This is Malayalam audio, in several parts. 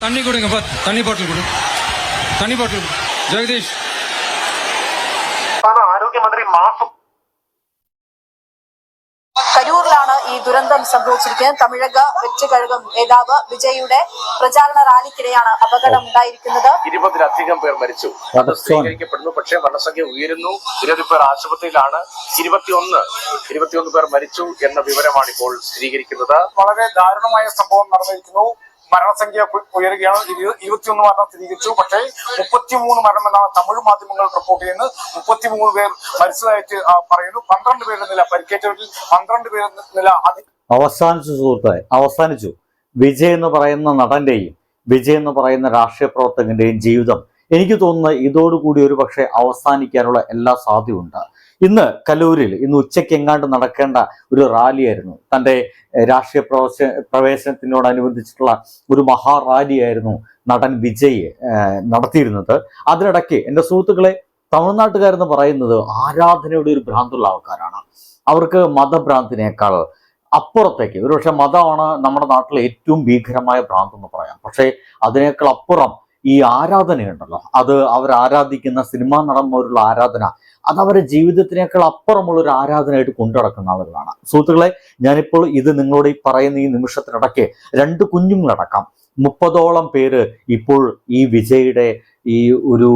தண்ணி கொடுங்கப்பா தண்ணி பாட்டில் கொடு தண்ணி பாட்டில் கொடு ஜெகதீஷ் സംസ്ഥാന ആരോഗ്യമന്ത്രി മാസം കരൂരിലാണ് ഈ ദുരന്തം സംഭവിച്ചിരിക്കുന്നത് തമിഴക വെറ്റുകഴകം നേതാവ് വിജയുടെ പ്രചാരണ റാലിക്കിടെയാണ് അപകടം ഉണ്ടായിരിക്കുന്നത് ഇരുപതിലധികം പേർ മരിച്ചു അത് സ്ഥിരീകരിക്കപ്പെടുന്നു പക്ഷേ മരണസംഖ്യ ഉയരുന്നു നിരവധി പേർ ആശുപത്രിയിലാണ് ഇരുപത്തിയൊന്ന് ഇരുപത്തിയൊന്ന് പേർ മരിച്ചു എന്ന വിവരമാണ് ഇപ്പോൾ സ്ഥിരീകരിക്കുന്നത് വളരെ ദാരുണമായ സംഭവം നടന്നിരിക്കുന്നു മരണസംഖ്യ ഉയരുകയാണ്. ഇരു- ഇരുപത്തിയൊന്ന് മരണം സ്ഥിരീകരിച്ചു. പക്ഷേ മുപ്പത്തിമൂന്ന് മരണം എന്നാണ് തമിഴ് മാധ്യമങ്ങൾ റിപ്പോർട്ട് ചെയ്യുന്നത്. മുപ്പത്തിമൂന്ന് പേർ മരിച്ചതായിട്ട് പറയുന്നു. പന്ത്രണ്ട് പേരുടെ നില പരിക്കേറ്റവരിൽ പന്ത്രണ്ട് പേരുടെ നില അവസാനിച്ചു സുഹൃത്തെ അവസാനിച്ചു. വിജയ് എന്ന് പറയുന്ന നടന്റെയും വിജയ് എന്ന് പറയുന്ന രാഷ്ട്രീയ പ്രവർത്തകന്റെയും ജീവിതം എനിക്ക് തോന്നുന്നത് ഇതോടുകൂടി ഒരു പക്ഷേ അവസാനിക്കാനുള്ള എല്ലാ സാധ്യതയുണ്ട്. ഇന്ന് കലൂരിൽ ഇന്ന് ഉച്ചയ്ക്ക് എങ്ങാണ്ട് നടക്കേണ്ട ഒരു റാലിയായിരുന്നു. തന്റെ രാഷ്ട്രീയ പ്രവേശ പ്രവേശനത്തിനോടനുബന്ധിച്ചിട്ടുള്ള ഒരു മഹാറാലിയായിരുന്നു നടൻ വിജയ് നടത്തിയിരുന്നത്. അതിനിടയ്ക്ക് എന്റെ സുഹൃത്തുക്കളെ തമിഴ്നാട്ടുകാരെന്ന് പറയുന്നത് ആരാധനയുടെ ഒരു ഭ്രാന്തുള്ള ആൾക്കാരാണ്. അവർക്ക് മതഭ്രാന്തിനേക്കാൾ അപ്പുറത്തേക്ക് ഒരുപക്ഷെ മതമാണ് നമ്മുടെ നാട്ടിലെ ഏറ്റവും ഭീകരമായ ഭ്രാന്ത് എന്ന് പറയാം. പക്ഷേ അതിനേക്കാൾ അപ്പുറം ഈ ആരാധനയുണ്ടല്ലോ. അത് അവർ ആരാധിക്കുന്ന സിനിമാ നടന്മാരുള്ള ആരാധന അത് അവരുടെ ജീവിതത്തിനേക്കാൾ അപ്പുറമുള്ള ഒരു ആരാധനയായിട്ട് കൊണ്ടുനടക്കുന്ന ആളുകളാണ്. സുഹൃത്തുക്കളെ ഞാനിപ്പോൾ ഇത് നിങ്ങളോട് ഈ പറയുന്ന ഈ നിമിഷത്തിനിടയ്ക്ക് രണ്ട് കുഞ്ഞുങ്ങളടക്കം മുപ്പതോളം പേര് ഇപ്പോൾ ഈ വിജയുടെ ഈ ഒരു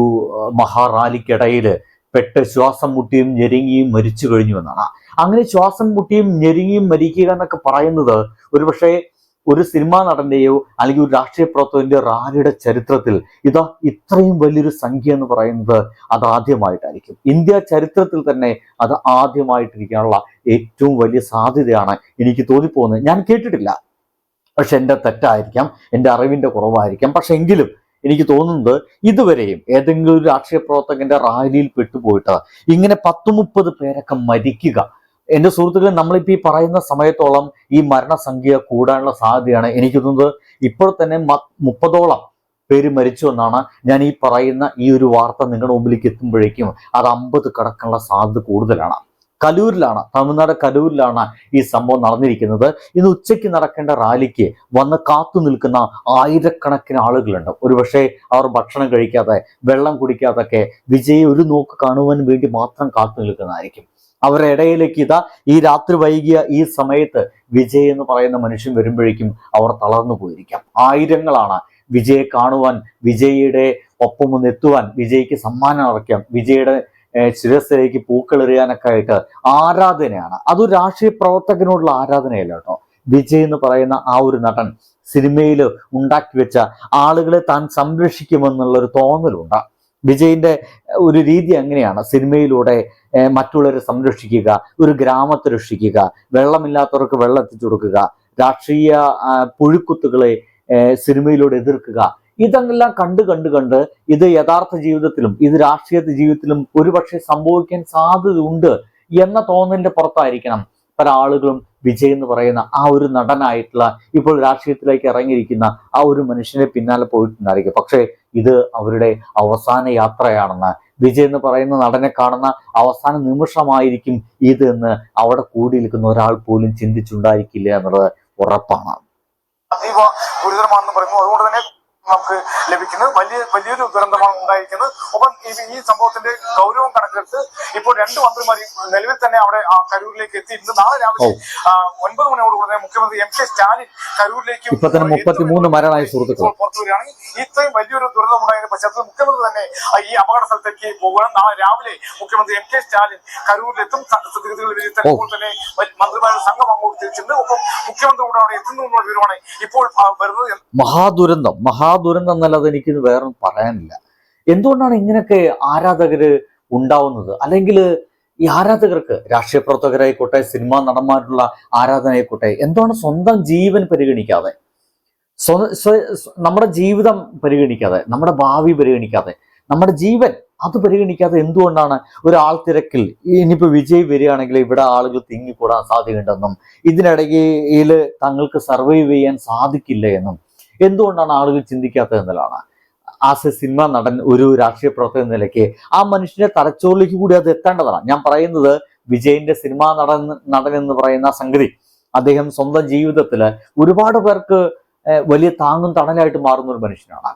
മഹാറാലിക്കിടയിൽ പെട്ട് ശ്വാസം മുട്ടിയും ഞെരുങ്ങിയും മരിച്ചു കഴിഞ്ഞു എന്നാണ്. അങ്ങനെ ശ്വാസം മുട്ടിയും ഞെരുങ്ങിയും മരിക്കുക എന്നൊക്കെ പറയുന്നത് ഒരുപക്ഷെ ഒരു സിനിമാ നടന്റെയോ അല്ലെങ്കിൽ ഒരു രാഷ്ട്രീയ പ്രവർത്തകന്റെ റാലിയുടെ ചരിത്രത്തിൽ ഇതാ ഇത്രയും വലിയൊരു സംഖ്യ എന്ന് പറയുന്നത് അത് ആദ്യമായിട്ടായിരിക്കും. ഇന്ത്യ ചരിത്രത്തിൽ തന്നെ അത് ആദ്യമായിട്ടിരിക്കാനുള്ള ഏറ്റവും വലിയ സാധ്യതയാണ് എനിക്ക് തോന്നിപ്പോകുന്നത്. ഞാൻ കേട്ടിട്ടില്ല. പക്ഷെ എന്റെ തെറ്റായിരിക്കാം എന്റെ അറിവിന്റെ കുറവായിരിക്കാം. പക്ഷെ എങ്കിലും എനിക്ക് തോന്നുന്നത് ഇതുവരെയും ഏതെങ്കിലും ഒരു രാഷ്ട്രീയ പ്രവർത്തകന്റെ റാലിയിൽ പെട്ടുപോയിട്ട് ഇങ്ങനെ പത്ത് മുപ്പത് പേരൊക്കെ മരിക്കുക എന്റെ സുഹൃത്തുക്കൾ നമ്മളിപ്പോൾ ഈ പറയുന്ന സമയത്തോളം ഈ മരണസംഖ്യ കൂടാനുള്ള സാധ്യതയാണ് എനിക്ക് തോന്നുന്നത് ഇപ്പോൾ തന്നെ മുപ്പതോളം പേര് മരിച്ചു എന്നാണ് ഞാൻ ഈ പറയുന്ന ഈ ഒരു വാർത്ത നിങ്ങളുടെ മുമ്പിലേക്ക് എത്തുമ്പോഴേക്കും അത് അമ്പത് കടക്കാനുള്ള സാധ്യത കൂടുതലാണ്. കലൂരിലാണ് തമിഴ്നാട് കലൂരിലാണ് ഈ സംഭവം നടന്നിരിക്കുന്നത്. ഇന്ന് ഉച്ചയ്ക്ക് നടക്കേണ്ട റാലിക്ക് വന്ന് കാത്തു നിൽക്കുന്ന ആയിരക്കണക്കിന് ആളുകളുണ്ട്. ഒരുപക്ഷെ അവർ ഭക്ഷണം കഴിക്കാതെ വെള്ളം കുടിക്കാതൊക്കെ വിജയ് ഒരു നോക്ക് കാണുവാൻ വേണ്ടി മാത്രം കാത്തു നിൽക്കുന്നതായിരിക്കും. അവരുടെ ഇടയിലേക്ക് ഇതാ ഈ രാത്രി വൈകിയ ഈ സമയത്ത് വിജയ് എന്ന് പറയുന്ന മനുഷ്യൻ വരുമ്പോഴേക്കും അവർ തളർന്നു പോയിരിക്കാം. ആയിരങ്ങളാണ് വിജയെ കാണുവാൻ വിജയിയുടെ ഒപ്പം ഒന്ന് എത്തുവാൻ വിജയ്ക്ക് സമ്മാനം അറയ്ക്കാം വിജയുടെ ശിരസിലേക്ക് പൂക്കളെറിയാനൊക്കെ ആയിട്ട് ആരാധനയാണ്. അതൊരു രാഷ്ട്രീയ പ്രവർത്തകനോടുള്ള ആരാധനയല്ല കേട്ടോ. വിജയ് എന്ന് പറയുന്ന ആ ഒരു നടൻ സിനിമയിൽ ഉണ്ടാക്കി വെച്ച ആളുകളെ താൻ സംരക്ഷിക്കുമെന്നുള്ള ഒരു തോന്നലുണ്ട്. വിജയിന്റെ ഒരു രീതി അങ്ങനെയാണ്. സിനിമയിലൂടെ മറ്റുള്ളവരെ സംരക്ഷിക്കുക ഒരു ഗ്രാമത്തെ രക്ഷിക്കുക വെള്ളമില്ലാത്തവർക്ക് വെള്ളം എത്തിച്ചു കൊടുക്കുക രാഷ്ട്രീയ പുഴുക്കുത്തുകളെ സിനിമയിലൂടെ എതിർക്കുക. ഇതെല്ലാം കണ്ട് കണ്ട് കണ്ട് ഇത് യഥാർത്ഥ ജീവിതത്തിലും ഇത് രാഷ്ട്രീയ ജീവിതത്തിലും ഒരുപക്ഷെ സംഭവിക്കാൻ സാധ്യതയുണ്ട് എന്ന തോന്നലിന്റെ പുറത്തായിരിക്കണം പല ആളുകളും വിജയ് എന്ന് പറയുന്ന ആ ഒരു നടനായിട്ടുള്ള ഇപ്പോൾ രാഷ്ട്രീയത്തിലേക്ക് ഇറങ്ങിയിരിക്കുന്ന ആ ഒരു മനുഷ്യനെ പിന്നാലെ പോയിട്ടുണ്ടായിരിക്കും. പക്ഷേ ഇത് അവരുടെ അവസാന യാത്രയാണെന്ന്. വിജയ് എന്ന് പറയുന്ന നടനെ കാണുന്ന അവസാന നിമിഷമായിരിക്കും ഇത് എന്ന് അവിടെ കൂടി നിൽക്കുന്ന ഒരാൾ പോലും ചിന്തിച്ചുണ്ടായിരിക്കില്ല എന്നുള്ളത് ഉറപ്പാണ്. ഗുരുതരമാണെന്ന് പറയുന്നു. അതുകൊണ്ട് തന്നെ നമുക്ക് ലഭിക്കുന്നത്. വലിയ വലിയൊരു ദുരന്തമാണ് ഉണ്ടായിരിക്കുന്നത്. ഒപ്പം ഈ സംഭവത്തിന്റെ ഗൗരവം കണക്കിലെടുത്ത് ഇപ്പോൾ രണ്ട് മന്ത്രിമാർ നിലവിൽ തന്നെ അവിടെ ആ കരൂരിലേക്ക് എത്തിയിട്ടുണ്ട്. നാളെ രാവിലെ ഒൻപത് മണിയോടുകൂടെ മുഖ്യമന്ത്രി എം കെ സ്റ്റാലിൻ കരൂരിലേക്ക് മുപ്പത്തിമൂന്ന് മരണമായി സുഹൃത്തുക്കൾ. പുറത്തു വരികയാണ് ഇത്രയും വലിയൊരു ദുരന്തം ഉണ്ടായതിന്റെ പശ്ചാത്തലത്തിൽ മുഖ്യമന്ത്രി തന്നെ ഈ അപകട സ്ഥലത്തേക്ക് പോകണം നാളെ രാവിലെ മുഖ്യമന്ത്രി എം കെ സ്റ്റാലിൻ കരൂരിലെത്തും. സ- സ്ഥിതിഗതികൾ വിലയിരുത്താൻ തന്നെ മന്ത്രിമാരുടെ സംഘം അങ്ങോട്ട് തിരിച്ചിട്ടുണ്ട്. ഒപ്പം മുഖ്യമന്ത്രി കൂടെ അവിടെ എത്തുന്നു എന്നുള്ള വിവരമാണ് ഇപ്പോൾ വരുന്നത് മഹാദുരന്തം മഹാദുരന്തം എന്നല്ലാതെ എനിക്ക് വേറൊന്നും പറയാനില്ല. എന്തുകൊണ്ടാണ് ഇങ്ങനെയൊക്കെ ആരാധകര് ഉണ്ടാവുന്നത്? അല്ലെങ്കിൽ ഈ ആരാധകർക്ക് രാഷ്ട്രീയ പ്രവർത്തകരായിക്കോട്ടെ സിനിമാ നടന്മാരുള്ള ആരാധനയായിക്കോട്ടെ എന്താണ് സ്വന്തം ജീവൻ പരിഗണിക്കാതെ? നമ്മുടെ ജീവിതം പരിഗണിക്കാതെ നമ്മുടെ ഭാവി പരിഗണിക്കാതെ നമ്മുടെ ജീവൻ അത് പരിഗണിക്കാതെ എന്തുകൊണ്ടാണ് ഒരു ആൾത്തിരക്കിൽ ഇനിയിപ്പോൾ വിജയ് വരികയാണെങ്കിൽ ഇവിടെ ആളുകൾ തിങ്ങിക്കൂടാൻ സാധ്യതയുണ്ടെന്നും ഇതിനിടയിൽ തങ്ങൾക്ക് സർവൈവ് ചെയ്യാൻ സാധിക്കില്ല എന്നും എന്തുകൊണ്ടാണ് ആളുകൾ ചിന്തിക്കാത്തത് എന്നതാണ്. ആസ് എ സിനിമ നടൻ ഒരു രാഷ്ട്രീയ പ്രവർത്തകൻ നിലയ്ക്ക് ആ മനുഷ്യന്റെ തലച്ചോറിലേക്ക് കൂടി അത് എത്തേണ്ടതാണ്. ഞാൻ പറയുന്നത് വിജയന്റെ സിനിമാ നടൻ നടൻ എന്ന് പറയുന്ന സംഗതി. അദ്ദേഹം സ്വന്തം ജീവിതത്തിൽ ഒരുപാട് പേർക്ക് വലിയ താങ്ങും തണലായിട്ട് മാറുന്ന ഒരു മനുഷ്യനാണ്.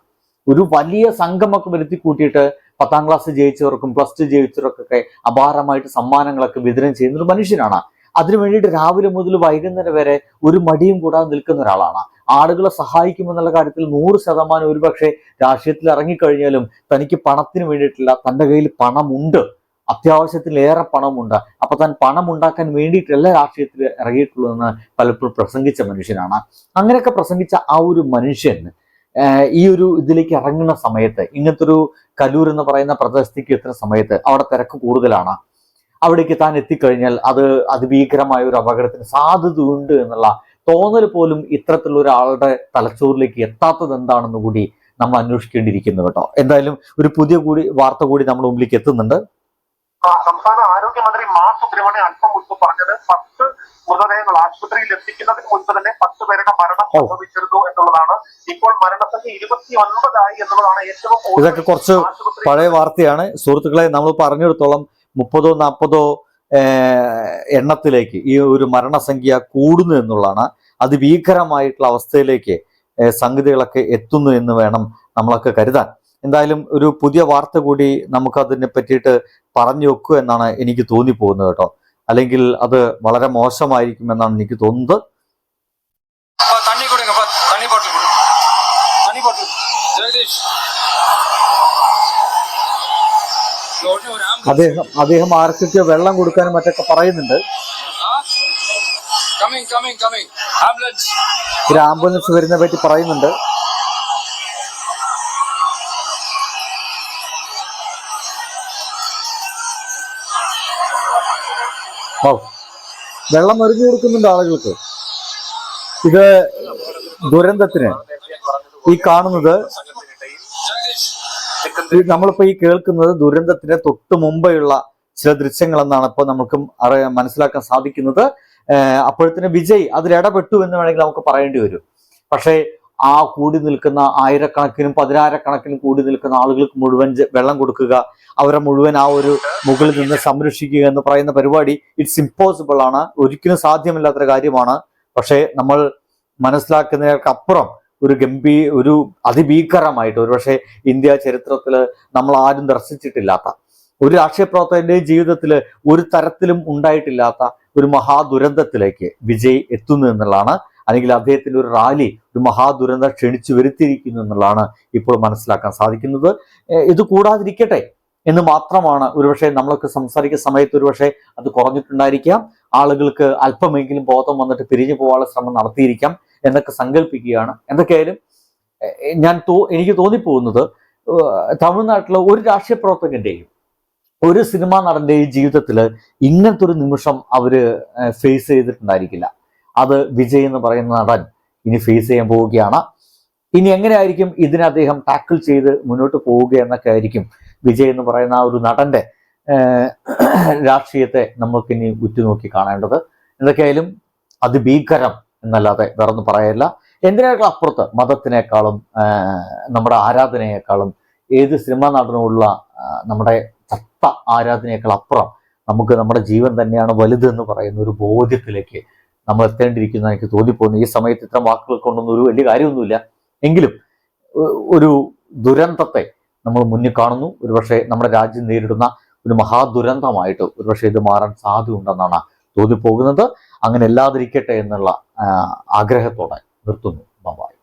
ഒരു വലിയ സംഘമൊക്കെ വരുത്തി കൂട്ടിയിട്ട് പത്താം ക്ലാസ് ജയിച്ചവർക്കും പ്ലസ് ടു ജയിച്ചവർക്കൊക്കെ അപാരമായിട്ട് സമ്മാനങ്ങളൊക്കെ വിതരണം ചെയ്യുന്ന ഒരു മനുഷ്യനാണ്. അതിനു വേണ്ടിയിട്ട് രാവിലെ മുതൽ വൈകുന്നേരം വരെ ഒരു മടിയും കൂടാതെ നിൽക്കുന്ന ഒരാളാണ്. ആളുകളെ സഹായിക്കുമെന്നുള്ള കാര്യത്തിൽ നൂറ് ശതമാനം ഒരുപക്ഷെ രാഷ്ട്രീയത്തിൽ ഇറങ്ങിക്കഴിഞ്ഞാലും തനിക്ക് പണത്തിന് വേണ്ടിയിട്ടില്ല. തന്റെ കയ്യിൽ പണമുണ്ട്. അത്യാവശ്യത്തിലേറെ പണമുണ്ട്. അപ്പൊ താൻ പണം ഉണ്ടാക്കാൻ വേണ്ടിയിട്ടല്ല രാഷ്ട്രീയത്തിൽ ഇറങ്ങിയിട്ടുള്ളൂ എന്ന് പലപ്പോഴും പ്രസംഗിച്ച മനുഷ്യനാണ്. അങ്ങനെയൊക്കെ പ്രസംഗിച്ച ആ ഒരു മനുഷ്യൻ ഈ ഒരു ഇതിലേക്ക് ഇറങ്ങുന്ന സമയത്ത് ഇങ്ങനത്തെ ഒരു കലൂർ എന്ന് പറയുന്ന പ്രദേശത്തേക്ക് എത്തുന്ന സമയത്ത് അവിടെ തിരക്ക് കൂടുതലാണ്. അവിടേക്ക് താൻ എത്തിക്കഴിഞ്ഞാൽ അത് അതിഭീകരമായ ഒരു അപകടത്തിന് സാധ്യതയുണ്ട് എന്നുള്ള തോന്നൽ പോലും ഇത്തരത്തിലുള്ള ഒരാളുടെ തലച്ചോറിലേക്ക് എത്താത്തത് എന്താണെന്ന് കൂടി നമ്മൾ അന്വേഷിക്കേണ്ടിയിരിക്കുന്നു കേട്ടോ. എന്തായാലും ഒരു പുതിയ കൂടി വാർത്ത കൂടി നമ്മുടെ മുമ്പിലേക്ക് എത്തുന്നുണ്ട്. സംസ്ഥാന ആരോഗ്യമന്ത്രി മാ സുബ്രഹ്മണ്യം അല്പം മുൻപ് പറഞ്ഞത് പത്ത് മൃതദേഹങ്ങൾ ആശുപത്രിയിൽ എത്തിക്കുന്നതിന് മുൻപ് തന്നെ പത്ത് പേരുടെ മരണം. സംഭവിച്ചിരുന്നു എന്നുള്ളതാണ്. ഇപ്പോൾ മരണസംഖ്യ ഇരുപത്തി ഒൻപതായി എന്നുള്ളതാണ് ഏറ്റവും കൂടുതൽ ഇതൊക്കെ കുറച്ച് പഴയ വാർത്തയാണ്. സുഹൃത്തുക്കളെ നമ്മൾ പറഞ്ഞെടുത്തോളം മുപ്പതോ നാൽപ്പതോ എണ്ണത്തിലേക്ക് ഈ ഒരു മരണസംഖ്യ കൂടുന്നു എന്നുള്ളതാണ്. അതിഭീകരമായിട്ടുള്ള അവസ്ഥയിലേക്ക് സംഗതികളൊക്കെ എത്തുന്നു എന്ന് വേണം നമ്മളൊക്കെ കരുതാൻ. എന്തായാലും ഒരു പുതിയ വാർത്ത കൂടി നമുക്കതിനെ പറ്റിയിട്ട് പറഞ്ഞു വെക്കൂ എന്നാണ് എനിക്ക് തോന്നിപ്പോകുന്നത് കേട്ടോ. അല്ലെങ്കിൽ അത് വളരെ മോശമായിരിക്കും എന്നാണ് എനിക്ക് തോന്നുന്നത്. തണ്ണി കൊടുങ്ങ തണ്ണി ബോട്ടിൽ തണ്ണി ബോട്ടിൽ ജഗദീഷ്. അദ്ദേഹം അദ്ദേഹം ആർക്കൊക്കെ വെള്ളം കൊടുക്കാനും മറ്റൊക്കെ പറയുന്നുണ്ട്. ഒരു ആംബുലൻസ് വരുന്നതിനെ പറ്റി പറയുന്നുണ്ട്. ഓ വെള്ളം എറിഞ്ഞു കൊടുക്കുന്നുണ്ട് ആളുകൾക്ക്. ഇത് ദുരന്തത്തിന് ഈ കാണുന്നത് നമ്മളിപ്പോ ഈ കേൾക്കുന്നത് ദുരന്തത്തിന് തൊട്ട് മുമ്പെയുള്ള ചില ദൃശ്യങ്ങൾ എന്നാണ് ഇപ്പോൾ നമുക്കും അറിയാൻ മനസ്സിലാക്കാൻ സാധിക്കുന്നത്. അപ്പോഴത്തിന് വിജയ് അതിൽ ഇടപെട്ടു എന്ന് വേണമെങ്കിൽ നമുക്ക് പറയേണ്ടി വരും. പക്ഷേ ആ കൂടി നിൽക്കുന്ന ആയിരക്കണക്കിനും പതിനായിരക്കണക്കിനും കൂടി നിൽക്കുന്ന ആളുകൾക്ക് മുഴുവൻ വെള്ളം കൊടുക്കുക അവരെ മുഴുവൻ ആ ഒരു മുകളിൽ നിന്ന് സംരക്ഷിക്കുക എന്ന് പറയുന്ന പരിപാടി ഇറ്റ്സ് ഇമ്പോസിബിൾ ആണ്. ഒരിക്കലും സാധ്യമല്ലാത്തൊരു കാര്യമാണ്. പക്ഷേ നമ്മൾ മനസ്സിലാക്കുന്നതിനപ്പുറം ഒരു ഗംഭീ ഒരു അതിഭീകരമായിട്ട്. ഒരുപക്ഷെ ഇന്ത്യ ചരിത്രത്തിൽ നമ്മൾ ആരും ദർശിച്ചിട്ടില്ലാത്ത ഒരു രാഷ്ട്രീയ പ്രവർത്തകന്റെയും ജീവിതത്തിൽ ഒരു തരത്തിലും ഉണ്ടായിട്ടില്ലാത്ത ഒരു മഹാദുരന്തത്തിലേക്ക് വിജയ് എത്തുന്നു എന്നുള്ളതാണ്. അല്ലെങ്കിൽ അദ്ദേഹത്തിന്റെ ഒരു റാലി ഒരു മഹാദുരന്തം ക്ഷണിച്ചു വരുത്തിയിരിക്കുന്നു എന്നുള്ളതാണ് ഇപ്പോൾ മനസ്സിലാക്കാൻ സാധിക്കുന്നത്. ഇത് കൂടാതിരിക്കട്ടെ എന്ന് മാത്രമാണ് ഒരുപക്ഷെ നമ്മളൊക്കെ സംസാരിക്കുന്ന സമയത്ത് ഒരുപക്ഷെ അത് കുറഞ്ഞിട്ടുണ്ടായിരിക്കാം. ആളുകൾക്ക് അല്പമെങ്കിലും ബോധം വന്നിട്ട് പിരിഞ്ഞു പോകാനുള്ള ശ്രമം നടത്തിയിരിക്കാം. എന്നൊക്കെ സങ്കല്പിക്കുകയാണ് എന്തൊക്കെയായാലും ഞാൻ തോ എനിക്ക് തോന്നിപ്പോകുന്നത് തമിഴ്നാട്ടിലെ ഒരു രാഷ്ട്രീയ പ്രവർത്തകന്റെയും ഒരു സിനിമാ നടന്റെയും ജീവിതത്തിൽ ഇങ്ങനത്തെ ഒരു നിമിഷം അവർ ഫേസ് ചെയ്തിട്ടുണ്ടായിരിക്കില്ല. അത് വിജയ് എന്ന് പറയുന്ന നടൻ ഇനി ഫേസ് ചെയ്യാൻ പോവുകയാണ്. ഇനി എങ്ങനെയായിരിക്കും ഇതിനെ അദ്ദേഹം ടാക്കിൾ ചെയ്ത് മുന്നോട്ട് പോവുക എന്നൊക്കെ ആയിരിക്കും വിജയ് എന്ന് പറയുന്ന ആ ഒരു നടന്റെ രാഷ്ട്രീയത്തെ നമുക്ക് ഇനി ഉറ്റുനോക്കി കാണേണ്ടത്. എന്തൊക്കെയായാലും അതിഭീകരം എന്നല്ലാതെ വേറൊന്നും പറയല്ല. എന്തിനേക്കാൾ അപ്പുറത്ത് മതത്തിനേക്കാളും നമ്മുടെ ആരാധനയേക്കാളും ഏത് സിനിമാ നടനുമുള്ള നമ്മുടെ ചത്ത ആരാധനയേക്കാൾ അപ്പുറം നമുക്ക് നമ്മുടെ ജീവൻ തന്നെയാണ് വലുത് എന്ന് പറയുന്ന ഒരു ബോധ്യത്തിലേക്ക് നമ്മൾ എത്തേണ്ടിയിരിക്കുന്ന എനിക്ക് തോന്നിപ്പോകുന്നു. ഈ സമയത്ത് ഇത്തരം വാക്കുകൾ കൊണ്ടൊന്നും ഒരു വലിയ കാര്യമൊന്നുമില്ല. എങ്കിലും ഒരു ദുരന്തത്തെ നമ്മൾ മുന്നിൽ കാണുന്നു. ഒരുപക്ഷെ നമ്മുടെ രാജ്യം നേരിടുന്ന ഒരു മഹാദുരന്തമായിട്ട് ഒരുപക്ഷെ ഇത് മാറാൻ സാധ്യതയുണ്ടെന്നാണ് തോന്നിപ്പോകുന്നത്. അങ്ങനെ എല്ലാതിരിക്കട്ടെ എന്നുള്ള ആഗ്രഹത്തോടെ നിർത്തുന്നു. ബൈ.